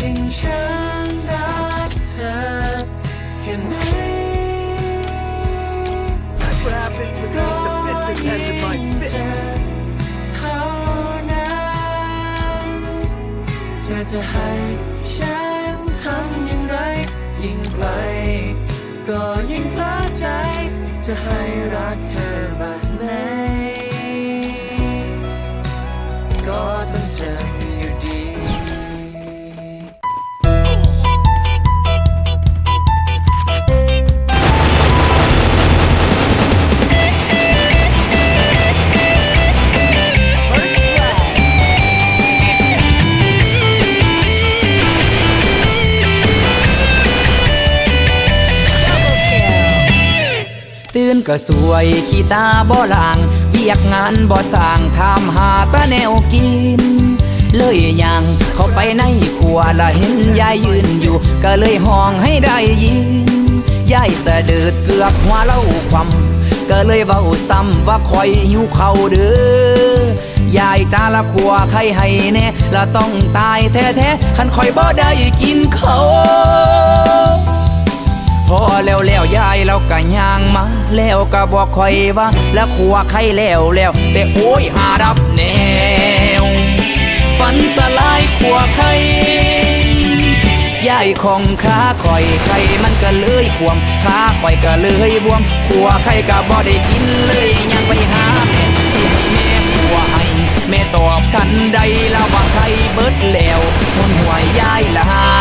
ยิ่งฉันรักเธอแค่ไหนก็ยิ่งเจ็บเขานั้นจะให้ฉันทำย่งไร ยิ่งไกล ก็ยิ่งพลาดใจ จะให้รักเธอ ตื่นก็สวยขี้ตาบ่ลางเวียกงานบ่สร้างทำหาตาแนวกิน เลยยังเข้าไปในครัวละเห็นยายยืนอยู่ ก็เลยห้องให้ได้ยินยายสะดืดเกือบหัวเล่าความก็เลยเว้าซ้ำว่าคอยหิวเขาเด้อยายจ้าละครัวใครให้แน่ละต้องตายแท้ๆคันคอยบ่ได้กินเขา แล้วแล้วยายเราก็ย่างมาแล้วก็บอกคอยว่า แล้วขัวใครแล้วแล้วแต่โอ้ยหาดับแนว ฝันสลายขัวใครยายของขาคอยใครมันก็เลยควมขาคอยก็เลยบวมขัวใครก็บ่ได้กินเลยยังไปหาแม่สิแม่ขัวให้แม่ตอบทันใดแล้วว่าใครเบิดแล้วคนหัวยยายละหา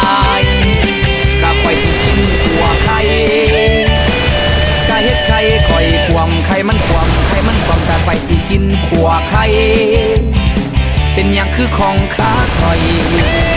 กินขัวใคร เป็นอย่างคือของข้าคอย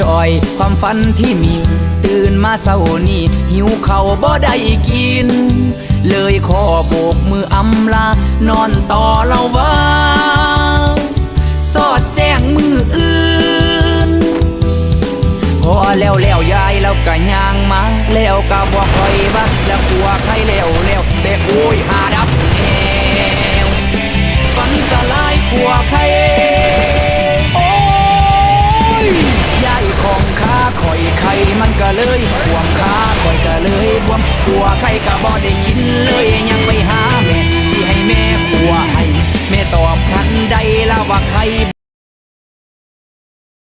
จอย ความฝันที่มี ตื่นมาเศร้านี่ หิวเขาบ่ได้กิน เลยขอโบกมืออำลา นอนต่อเล่าว่า สอดแจ้งมืออื่น พอแล้วแล้วยายแล้วก็ย่างมา แล้วก็บอกคอยว่า แล้วกลัวใครแล้วแล้วแต่โอ้ยหาด